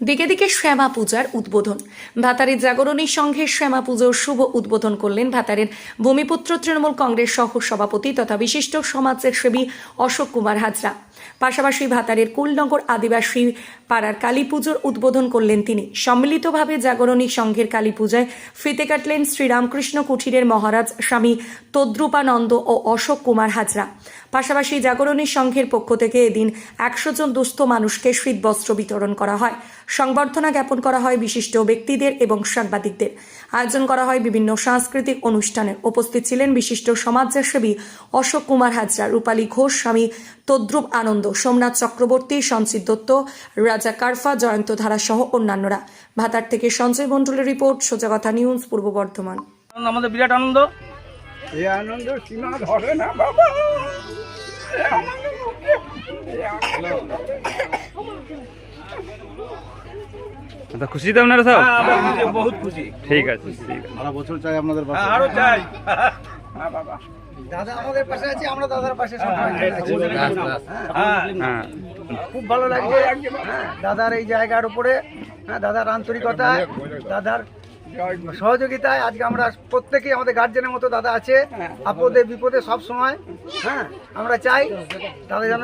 দিকে দিকে শ্যামা পূজার উদ্বোধন। ভাতারের জাগরণী সংঘের শ্যামা পুজোর শুভ উদ্বোধন করলেন ভাতারের ভূমিপুত্র তৃণমূল কংগ্রেস সহ সভাপতি তথা বিশিষ্ট সমাজের সেবী অশোক কুমার হাজরা। পাশাপাশি ভাতারের কুলনগর আদিবাসী পাড়ার কালী পুজোর উদ্বোধন করলেন তিনি। সম্মিলিতভাবে জাগরণী সংঘের কালী পূজায় ফিতে কাটলেন শ্রীরামকৃষ্ণ কুঠিরের মহারাজ স্বামী তদ্রুপানন্দ ও অশোক কুমার হাজরা। পাশাপাশি জাগরণী সংঘের পক্ষ থেকে এদিন একশো জন দুস্থ মানুষকে শীতবস্ত্র বিতরণ করা হয়। সংবর্ধনা জ্ঞাপন করা হয় বিশিষ্ট ব্যক্তিদের এবং সাংবাদিকদের। আয়োজন করা হয় বিভিন্ন সাংস্কৃতিক অনুষ্ঠানে। উপস্থিত ছিলেন বিশিষ্ট সমাজসেবী অশোক কুমার হাজরা, রূপালী ঘোষ, স্বামী তদ্রুপ আনন্দ, সোমনাথ চক্রবর্তী সঞ্চিত দত্ত, রাজা কারফা, জয়ন্ত ধারা সহ অন্যান্যরা। ভাতার থেকে সঞ্জয় মণ্ডলের রিপোর্ট সোজাগথা নিউজ, পূর্ব বর্ধমান। আমাদের বিরাট আনন্দ। এই আনন্দ সীমা ধরে না বাবা তা খুশি তো আপনারা সব হ্যাঁ, খুশি, বহুত খুশি ঠিক আছে ঠিক আছে সারা বছর চাই আপনাদের পাশে হ্যাঁ, আরও চাই হ্যাঁ বাবা দাদা আমাদের পাশে আছে আমরা দাদার পাশে হ্যাঁ হ্যাঁ খুব ভালো লাগছে হ্যাঁ, দাদার এই জায়গার উপরে হ্যাঁ, দাদার আন্তরিকতায় দাদার সহযোগিতায় আজকে আমরা প্রত্যেকেই আমাদের গার্জেনের মতো দাদা আছে। আপদে বিপদে সব সময়। হ্যাঁ আমরা চাই দাদা যেন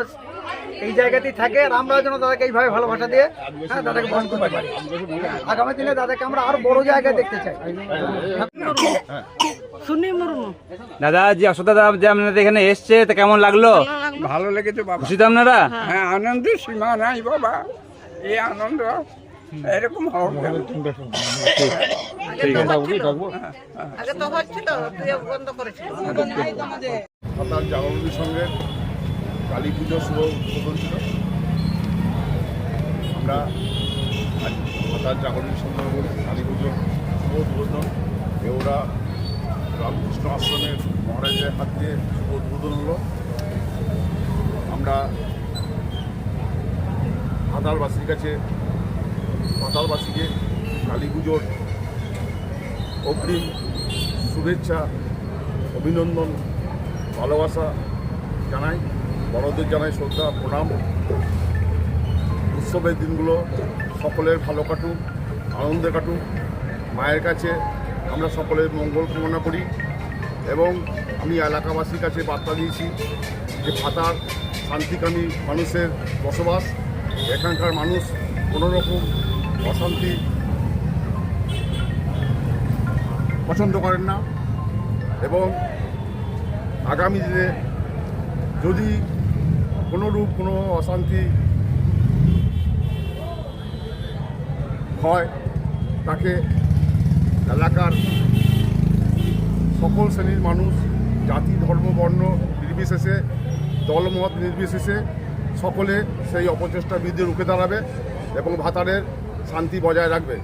এই জায়গাতেই থাকে আর আমরাও যেন দাদাকে এইভাবে ভালোবাসা দিয়ে হ্যাঁ দাদাকে বহন করতে পারি। আগামী দিনে দাদাকে আমরা আরও বড় জায়গায় দেখতে চাই। দাদা যে অশোক দাদা যে আপনাদের এখানে এসছে তা কেমন লাগল? ভালো লেগেছে বাবা। খুশি তো আপনারা? হ্যাঁ আনন্দ সীমা নাই বাবা। এই আনন্দ এরকম আপনার সঙ্গে কালী পুজোর শুভ উদ্বোধন ছিল। আমরা হঠাৎ জাগরণীর সঙ্গে কালী পুজোর শুভ উদ্বোধন। এওরা রামকৃষ্ণ আশ্রমের মহারাজের হাত দিয়ে শুভ উদ্বোধন হলো। আমরা হাতালবাসীর কাছে হাতালবাসীকে কালী পুজোর অগ্রিম শুভেচ্ছা, অভিনন্দন, ভালোবাসা জানাই, বড়দের জানাই শ্রদ্ধা, প্রণাম। উৎসবের দিনগুলো সকলের ভালো কাটুক, আনন্দে কাটুক। মায়ের কাছে আমরা সকলের মঙ্গল কামনা করি এবং আমি এলাকাবাসীর কাছে বার্তা দিয়েছি যে ভাতার শান্তিকামী মানুষের বসবাস, এখানকার মানুষ কোনো রকম অশান্তি পছন্দ করেন না। এবং আগামী দিনে যদি কোনো রূপ, কোনো অশান্তি হয়, তাকে এলাকার সকল শ্রেণির মানুষ, জাতি, ধর্ম, বর্ণ নির্বিশেষে, দলমত নির্বিশেষে সকলে সেই অপচেষ্টার বিরুদ্ধে রুখে দাঁড়াবে এবং ভাতারের শান্তি বজায় রাখবে।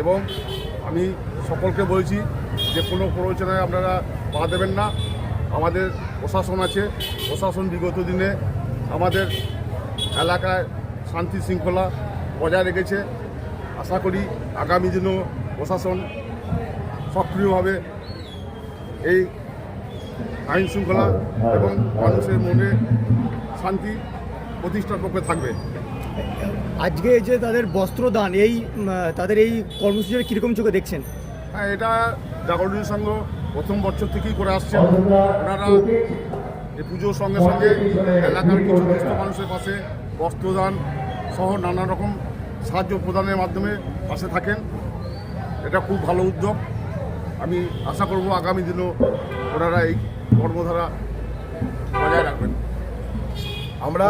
এবং আমি সকলকে বলছি যে কোনো প্ররোচনায় আপনারা পা দেবেন না। আমাদের প্রশাসন আছে। প্রশাসন বিগত দিনে আমাদের এলাকায় শান্তি শৃঙ্খলা বজায় রেখেছে। আশা করি আগামী দিনেও প্রশাসন সক্রিয়ভাবে এই আইন শৃঙ্খলা এবং মানুষের মনে শান্তি প্রতিষ্ঠার পক্ষে থাকবে। আজকে এই যে তাদের বস্ত্রদান এই তাদের এই কর্মসূচিটা কীরকম চোখে দেখছেন? হ্যাঁ এটা জাগরণীর সঙ্গ প্রথম বছর থেকেই করে আসছে। ওনারা এই পুজোর সঙ্গে সঙ্গে এলাকার কিছু দুস্থ মানুষের পাশে বস্ত্রদান সহ নানা রকম সাহায্য প্রদানের মাধ্যমে পাশে থাকেন। এটা খুব ভালো উদ্যোগ। আমি আশা করব আগামী দিনেও ওনারা এই কর্মধারা আমরা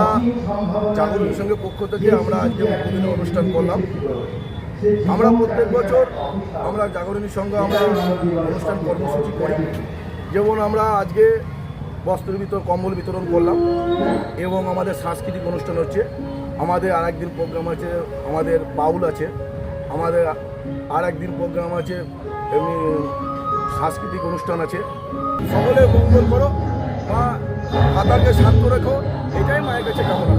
জাগরণ সঙ্গে পক্ষ থেকে আমরা আজকে উদ্বোধনী অনুষ্ঠান করলাম। আমরা প্রত্যেক বছর আমরা জাগরণী সঙ্গে আমরা অনুষ্ঠান কর্মসূচি করি। যেমন আমরা আজকে বস্ত্র বিতরণ কম্বল বিতরণ করলাম এবং আমাদের সাংস্কৃতিক অনুষ্ঠান হচ্ছে। আমাদের আর একদিন প্রোগ্রাম আছে, আমাদের বাউল আছে। আমাদের আর একদিন প্রোগ্রাম আছে, এমনি সাংস্কৃতিক অনুষ্ঠান আছে। সকলে মঙ্গল করো। মা হাতাকে শান্ত রেখো এটাই মায়ের কাছে কামনা।